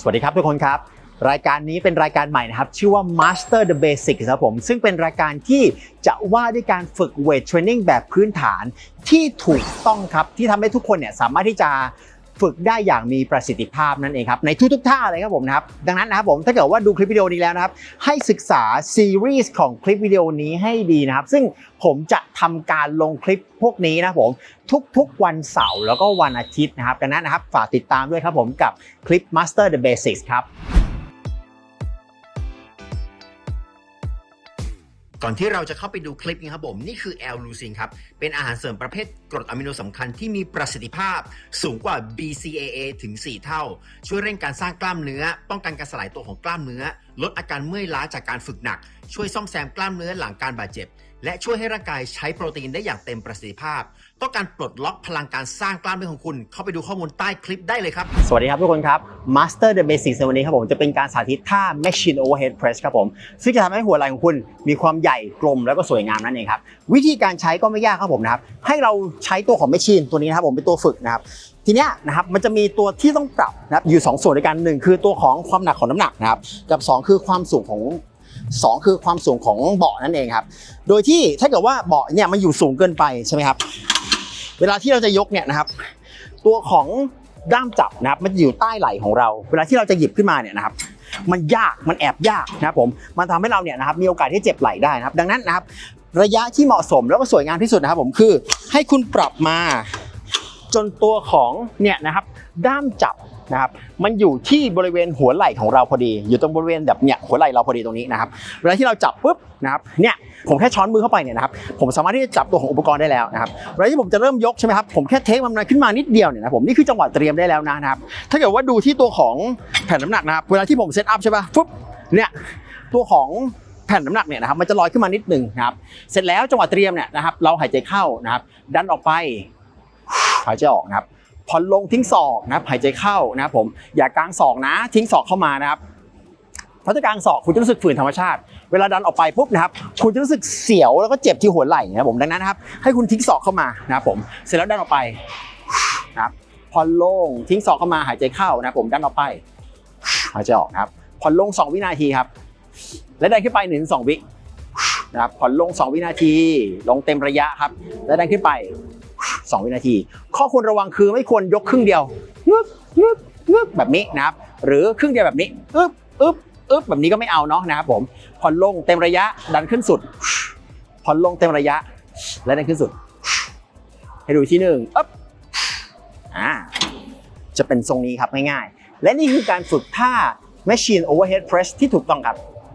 สวัสดีครับทุกคนครับ รายการนี้เป็นรายการใหม่นะครับ ชื่อว่า Master the Basics ครับผม ซึ่งเป็นรายการที่จะว่าด้วยการฝึกเวทเทรนนิ่งแบบพื้นฐานที่ถูกต้องครับ ที่ทำให้ทุกคนเนี่ยสามารถที่จะ ฝึกได้อย่างมีประสิทธิภาพนั่นเองครับในทุกๆท่าเลยครับผมนะครับดังนั้นนะครับผมถ้าเกิดว่าดูคลิปวิดีโอนี้แล้วนะครับให้ศึกษาซีรีส์ของคลิปวิดีโอนี้ให้ดีนะครับซึ่งผมจะทำการลงคลิปพวกนี้นะผมทุกๆวันเสาร์แล้วก็วันอาทิตย์นะครับดังนั้นนะครับฝากติดตามด้วยครับผมกับคลิป Master the Basics ครับ ก่อนที่เราจะเข้าไปดูคลิปนี้ครับผมนี่คือแอลลูซินครับ เป็นอาหารเสริมประเภทกรดอะมิโนสำคัญที่มีประสิทธิภาพสูงกว่า BCAA ถึง 4 เท่า ช่วยเร่งการสร้างกล้ามเนื้อ ป้องกันการสลายตัวของกล้ามเนื้อ ลดอาการเมื่อยล้าจากการฝึกหนัก ช่วยซ่อมแซมกล้ามเนื้อหลังการบาดเจ็บ และช่วยให้ร่างกายใช้โปรตีนได้อย่างเต็มประสิทธิภาพ ต้องการปลดล็อกพลังการสร้างกล้ามเนื้อของคุณ เข้าไปดูข้อมูลใต้คลิปได้เลยครับ สวัสดีครับทุกคนครับ Master the Basics ในวันนี้ครับผม จะเป็นการสาธิตท่า Machine Overhead Press ครับผม ซึ่งจะทำให้หัวไหล่ของคุณมีความใหญ่กลมแล้วก็สวยงามนั่นเองครับ วิธีการใช้ก็ไม่ยากครับผมนะครับ ให้เราใช้ตัวของ Machine ตัวนี้นะครับผมเป็นตัวฝึกนะครับทีเนี้ยนะครับมันจะมีตัวที่ต้องปรับนะครับอยู่ 2 ส่วนด้วยกันหนึ่งคือตัวของความหนักของน้ำหนักนะครับกับ 2 คือความสูงของ 2 คือความสูงของเบาะนั่นเองครับ โดยที่ถ้าเกิดว่าเบาะเนี่ยมันอยู่สูงเกินไปใช่ไหมครับ เวลาที่เราจะยกเนี่ยนะครับ ตัวของด้ามจับนะครับมันจะอยู่ใต้ไหล่ของเรา เวลาที่เราจะหยิบขึ้นมาเนี่ยนะครับ มันยากมันแอบยากนะครับผมมันทำให้เราเนี่ยนะครับมีโอกาสที่เจ็บไหล่ได้นะครับ ดังนั้นนะครับ ระยะที่เหมาะสมแล้วก็สวยงามที่สุดนะครับ ผมคือให้คุณปรับมาจนตัวของเนี่ยนะครับ ด้ามจับ นะครับมันอยู่ที่บริเวณหัวไหล่ของเราพอดี อยู่ตรงบริเวณแบบเนี่ยหัวไหล่เราพอดีตรงนี้นะครับเวลาที่เราจับปุ๊บนะครับเนี่ยผมแค่ช้อนมือเข้าไปเนี่ยนะครับผมสามารถที่จะจับตัวของอุปกรณ์ได้แล้วนะครับเวลาที่ผมจะเริ่มยกใช่ไหมครับผมแค่เทคมันขึ้นมานิดเดียวเนี่ยนะผมนี่คือจังหวะเตรียมได้แล้วนะครับถ้าเกิดว่าดูที่ตัวของแผ่นน้ำหนักนะครับเวลาที่ผมเซตอัพใช่ป่ะปุ๊บเนี่ยตัวของแผ่นน้ำหนักเนี่ยนะครับมันจะลอยขึ้นมานิดหนึ่งนะครับเสร็จแล้วจังหวะเตรียมเนี่ยนะครับเราหายใจเข้านะครับดันออกไปหายใจออกนะครับ ผ่อนลงทิ้งศอกนะครับหายใจเข้านะครับผมอย่ากางศอกนะทิ้งศอกเข้ามานะครับเพราะถ้ากางศอกคุณจะรู้สึกฝืนธรรมชาติ เวลาดันออกไปปุ๊บนะครับ คุณจะรู้สึกเสียวแล้วก็เจ็บที่หัวไหล่นะครับผมดังนั้นนะครับให้คุณทิ้งศอกเข้ามานะครับผมเสร็จแล้วดันออกไปนะครับผ่อนลงทิ้งศอกเข้ามาหายใจเข้านะผมดันออกไปหายใจออกนะครับผ่อนลง 2 วินาทีครับ และดันขึ้นไป1นึ่งสองวินะครับผ่อนลง 2 วินาที ลงเต็มระยะครับ และดันขึ้นไป 2 วินาที ข้อควรระวังคือไม่ควรยกครึ่งเดียวงึบงึบงึบแบบนี้นะครับ หรือครึ่งเดียวแบบนี้อึ๊บอึ๊บอึ๊บแบบนี้ก็ไม่เอาเนาะนะครับผมผ่อนลงเต็มระยะดันขึ้นสุดผ่อนลงเต็มระยะ และดันขึ้นสุด ให้ดูที่หนึ่งอึ๊บอ่าจะเป็นทรงนี้ครับง่ายๆ และนี่คือการฝึกท่า machine overhead press ที่ถูกต้องครับ